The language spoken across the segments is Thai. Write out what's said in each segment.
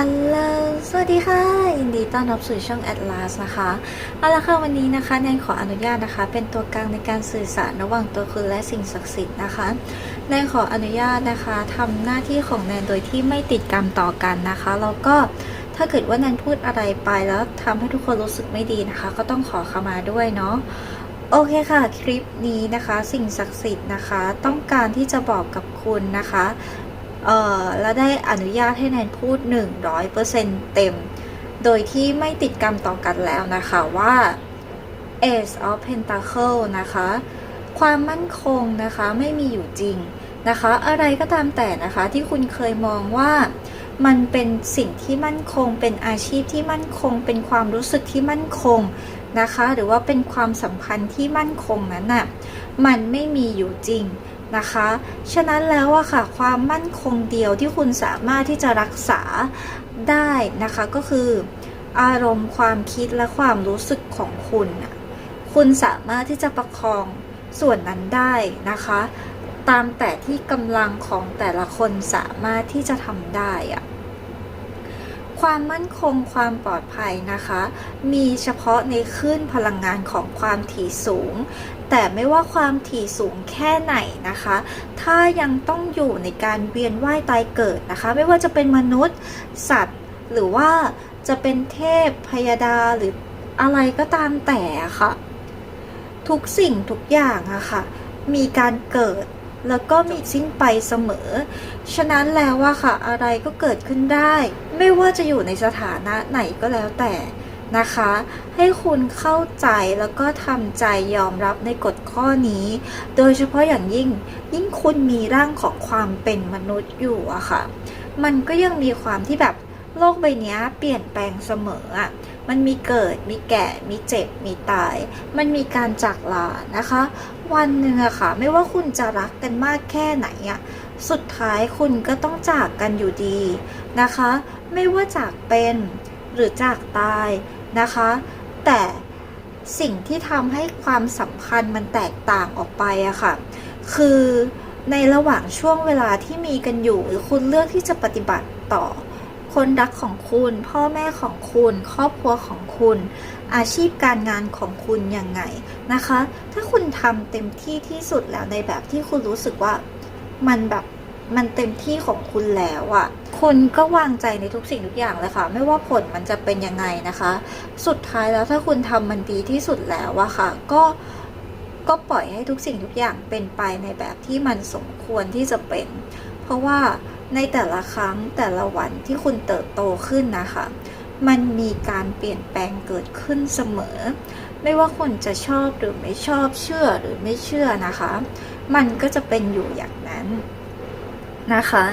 อัลโหลสวัสดีค่ะ ยินดีต้อนรับสู่ช่อง Atlas นะคะ เอาละค่ะวันนี้นะคะแนนขออนุญาตนะคะ เป็นตัวกลางในการสื่อสารระหว่างตัวคุณและสิ่งศักดิ์สิทธิ์นะคะ แนนขออนุญาตนะคะทำหน้าที่ของแนนโดยที่ไม่ติดกรรมต่อกันนะคะ แล้วก็ถ้าเกิดว่าแนนพูดอะไรไปแล้วทำให้ทุกคนรู้สึกไม่ดีนะคะ ก็ต้องขอขมาด้วยเนาะ โอเคค่ะ คลิปนี้นะคะ สิ่งศักดิ์สิทธิ์นะคะ ต้องการที่จะบอกกับคุณนะคะ เอ่อและได้อนุญาตให้แนนพูด 100%เต็ม โดยที่ไม่ติดกรรมต่อกันแล้วนะคะว่า Ace of Pentacle นะคะ ความมั่นคงนะคะไม่มีอยู่จริงนะคะ อะไรก็ตามแต่นะคะที่คุณเคยมองว่ามันเป็นสิ่งที่มั่นคง เป็นอาชีพที่มั่นคง เป็นความรู้สึกที่มั่นคงนะคะ หรือว่าเป็นความสัมพันธ์ที่มั่นคงนั้นน่ะ มันไม่มีอยู่จริง นะคะ ฉะนั้นแล้วอะค่ะ ความมั่นคงเดียวที่คุณสามารถที่จะรักษาได้นะคะ ก็คืออารมณ์ความคิดและความรู้สึกของคุณ คุณสามารถที่จะประคองส่วนนั้นได้นะคะ ตามแต่ที่กำลังของแต่ละคนสามารถที่จะทำได้อะความมั่นคงความปลอดภัยนะคะ มีเฉพาะในคลื่นพลังงานของความถี่สูง แต่ไม่ว่าความถี่สูงแค่ไหนนะคะ ถ้ายังต้องอยู่ในการเวียนว่ายตายเกิดนะคะ ไม่ว่าจะเป็นมนุษย์ สัตว์ หรือว่าจะเป็นเทพพยาดาหรืออะไรก็ตามแต่ค่ะ ทุกสิ่งทุกอย่างอะค่ะ มีการเกิดแล้วก็มีสิ้นไปเสมอ ฉะนั้นแล้วว่าค่ะ อะไรก็เกิดขึ้นได้ ไม่ว่าจะอยู่ในสถานะไหนก็แล้วแต่ นะคะ ให้คุณเข้าใจแล้วก็ทำใจยอมรับในกฎข้อนี้ โดยเฉพาะอย่างยิ่งยิ่งคุณมีร่างของความเป็นมนุษย์อยู่อะค่ะ มันก็ยังมีความที่แบบโลกใบนี้เปลี่ยนแปลงเสมออะมันมีเกิด มีแก่ มีเจ็บ มีตาย มันมีการจากลา นะคะ วันหนึ่งอะค่ะ ไม่ว่าคุณจะรักกันมากแค่ไหนอะสุดท้ายคุณก็ต้องจากกันอยู่ดีนะคะ ไม่ว่าจากเป็นหรือจากตาย นะคะ แต่สิ่งที่ทำให้ความสัมพันธ์มันแตกต่างออกไปอะค่ะ คือในระหว่างช่วงเวลาที่มีกันอยู่ หรือคุณเลือกที่จะปฏิบัติต่อ คนรักของคุณ พ่อแม่ของคุณ ครอบครัวของคุณ อาชีพการงานของคุณยังไงนะคะ ถ้าคุณทำเต็มที่ที่สุดแล้วในแบบที่คุณรู้สึกว่ามันแบบมันเต็มที่ของคุณแล้วอะ คุณก็วางใจในทุกสิ่งทุกอย่างเลยค่ะ ไม่ว่าผลมันจะเป็นยังไงนะคะ สุดท้ายแล้วถ้าคุณทำมันดีที่สุดแล้วอะค่ะ ก็ก็ปล่อยให้ทุกสิ่งทุกอย่างเป็นไปในแบบที่มันสมควรที่จะเป็น เพราะว่าในแต่ละครั้งแต่ละวันที่คุณเติบโตขึ้นนะคะ มันมีการเปลี่ยนแปลงเกิดขึ้นเสมอ ไม่ว่าคนจะชอบหรือไม่ชอบเชื่อหรือไม่เชื่อนะคะ มันก็จะเป็นอยู่อย่างนั้นนะคะ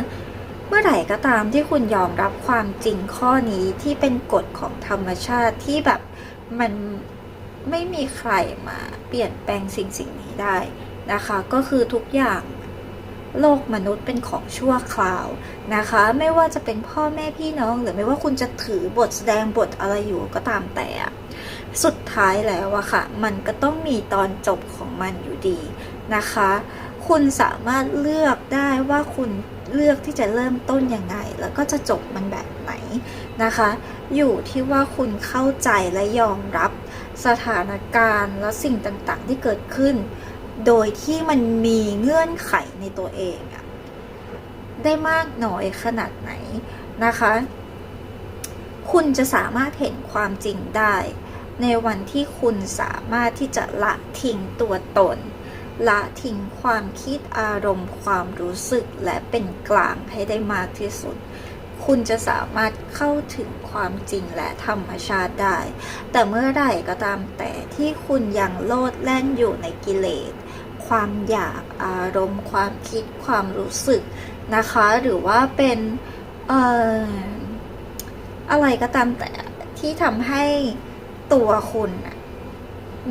เมื่อไหร่ก็ตามที่คุณยอมรับความจริงข้อนี้ที่เป็นกฎของธรรมชาติที่แบบมันไม่มีใครมาเปลี่ยนแปลงสิ่งสิ่งนี้ได้นะคะ ก็คือทุกอย่างโลกมนุษย์เป็นของชั่วคราวนะคะ ไม่ว่าจะเป็นพ่อแม่พี่น้อง หรือไม่ว่าคุณจะถือบทแสดงบทอะไรอยู่ก็ตามแต่สุดท้ายแล้วอะค่ะ มันก็ต้องมีตอนจบของมันอยู่ดีนะคะ คุณสามารถเลือกได้ว่าคุณ เลือกที่จะเริ่มต้นยังไง แล้วก็จะจบมันแบบไหนนะคะ อยู่ที่ว่าคุณเข้าใจและยอมรับสถานการณ์และสิ่งต่างๆ ที่เกิดขึ้น โดยที่มันมีเงื่อนไขในตัวเองอะได้มากน้อยขนาดไหนนะคะ คุณจะสามารถเห็นความจริงได้ ในวันที่คุณสามารถที่จะละทิ้งตัวตน ละทิ้งความคิดอารมณ์ความรู้สึกและเป็นกลางให้ได้มากที่สุด คุณจะสามารถเข้าถึงความจริงและธรรมชาติได้ แต่เมื่อไหร่ก็ตามแต่ที่คุณยังโลดแล่นอยู่ในกิเลส ความอยากอารมณ์ ความคิดความรู้สึกนะคะ หรือว่าเป็นเอ่ออะไรก็ตามแต่ที่ทำให้ตัวคุณ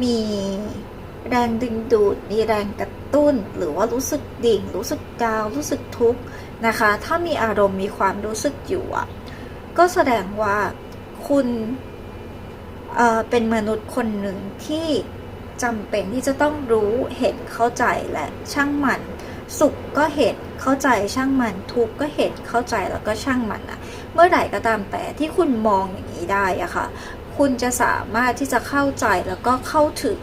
มี แรงดึงดูด มีแรงกระตุ้น หรือว่ารู้สึกดิ่ง รู้สึกดาว รู้สึกทุกข์นะคะ ถ้ามีอารมณ์มีความรู้สึกอยู่อะ ก็แสดงว่าคุณเเป็นมนุษย์คนหนึ่งที่จำเป็นที่จะต้องรู้เห็นเข้าใจและช่างมัน สุขก็เห็นเข้าใจช่างมัน ทุกข์ก็เห็นเข้าใจแล้วก็ช่างมันอะเมื่อไหร่ก็ตามแต่ที่คุณมองอย่างนี้ได้อะค่ะ คุณจะสามารถที่จะเข้าใจแล้วก็เข้าถึง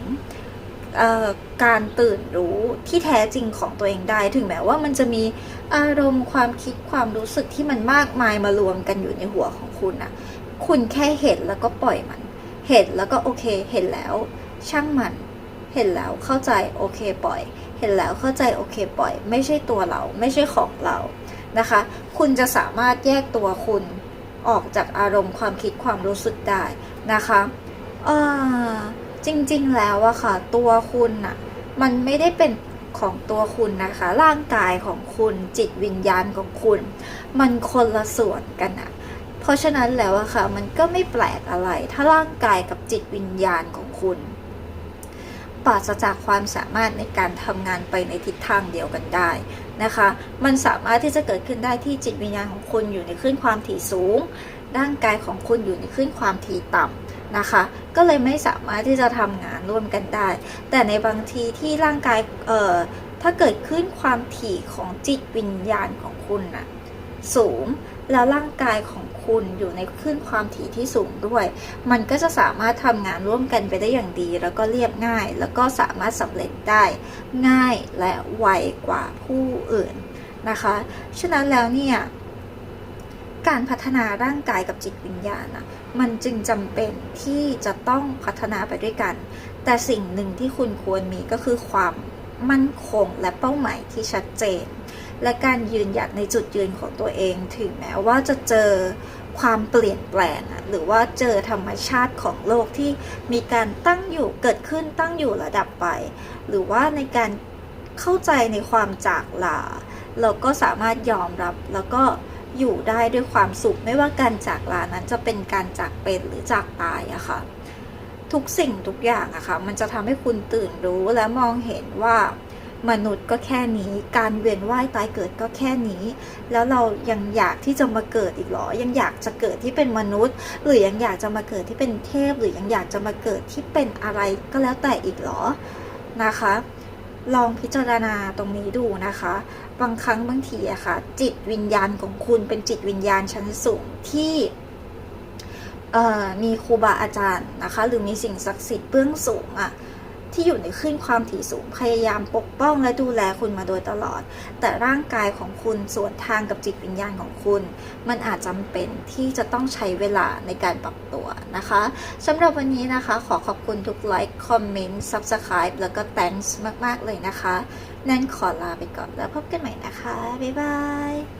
การตื่นรู้ที่แท้จริงของตัวเองได้ ถึงแม้ว่ามันจะมีอารมณ์ความคิดความรู้สึกที่มันมากมายมารวมกันอยู่ในหัวของคุณอะคุณแค่เห็นแล้วก็ปล่อยมัน เห็นแล้วก็โอเค เห็นแล้ว ช่างมัน เห็นแล้วเข้าใจโอเคปล่อย เห็นแล้วเข้าใจโอเคปล่อย ไม่ใช่ตัวเรา ไม่ใช่ของเรานะคะ คุณจะสามารถแยกตัวคุณออกจากอารมณ์ความคิดความรู้สึกได้นะคะ เอ่อ จริงๆแล้วอะค่ะ ตัวคุณอะมันไม่ได้เป็นของตัวคุณนะคะ ร่างกายของคุณจิตวิญญาณของคุณ มันคนละส่วนกันอะเพราะฉะนั้นแล้วอะค่ะ มันก็ไม่แปลกอะไร ถ้าร่างกายกับจิตวิญญาณของคุณปราศจากความสามารถในการทำงานไปในทิศทางเดียวกันได้นะคะ มันสามารถที่จะเกิดขึ้นได้ที่จิตวิญญาณของคุณอยู่ในคลื่นความถี่สูง ร่างกายของคุณอยู่ในคลื่นความถี่ต่ำนะคะ ก็เลยไม่สามารถที่จะทำงานร่วมกันได้ แต่ในบางทีที่ร่างกายเอ่อถ้าเกิดขึ้นความถี่ของจิตวิญญาณของคุณน่ะสูงแล้วร่างกายของคุณอยู่ในคลื่นความถี่ที่สูงด้วย มันก็จะสามารถทำงานร่วมกันไปได้อย่างดี แล้วก็เรียบง่าย แล้วก็สามารถสำเร็จได้ง่ายและไวกว่าผู้อื่นนะคะ ฉะนั้นแล้วเนี่ย การพัฒนาร่างกายกับจิตวิญญาณอะมันจึงจำเป็นที่จะต้องพัฒนาไปด้วยกัน แต่สิ่งหนึ่งที่คุณควรมีก็คือความมั่นคงและเป้าหมายที่ชัดเจน และการยืนหยัดในจุดยืนของตัวเอง ถึงแม้ว่าจะเจอความเปลี่ยนแปลงหรือว่าเจอธรรมชาติของโลกที่มีการตั้งอยู่เกิดขึ้นตั้งอยู่ระดับไป หรือว่าในการเข้าใจในความจากลาเราก็สามารถยอมรับแล้วก็ อยู่ได้ด้วยความสุข ไม่ว่าการจากลานั้นจะเป็นการจากเป็นหรือจากตายอะค่ะทุกสิ่งทุกอย่างอะค่ะมันจะทำให้คุณตื่นรู้และมองเห็นว่ามนุษย์ก็แค่นี้ การเวียนว่ายตายเกิดก็แค่นี้ แล้วเรายังอยากที่จะมาเกิดอีกหรอ ยังอยากจะเกิดที่เป็นมนุษย์ หรือยังอยากจะมาเกิดที่เป็นเทพ หรือยังอยากจะมาเกิดที่เป็นอะไรก็แล้วแต่อีกหรอนะคะ ลองพิจารณาตรงนี้ดูนะคะ บางครั้งบางทีอะค่ะ จิตวิญญาณของคุณเป็นจิตวิญญาณชั้นสูงที่มีครูบาอาจารย์นะคะ หรือมีสิ่งศักดิ์สิทธิ์เบื้องสูงอะ ที่อยู่ในขึ้นความถี่สูงพยายามปกป้องและดูแลคุณมาโดยตลอด แต่ร่างกายของคุณส่วนทางกับจิตวิญญาณของคุณ มันอาจจำเป็นที่จะต้องใช้เวลาในการปรับตัวนะคะสำหรับวันนี้นะคะ ขอขอบคุณทุกไลค์คอมเมนต์ Subscribe แล้วก็ thanks มาก ๆ เลยนะคะ นั่นขอลาไปก่อนแล้วพบกันใหม่นะคะ บ๊ายบาย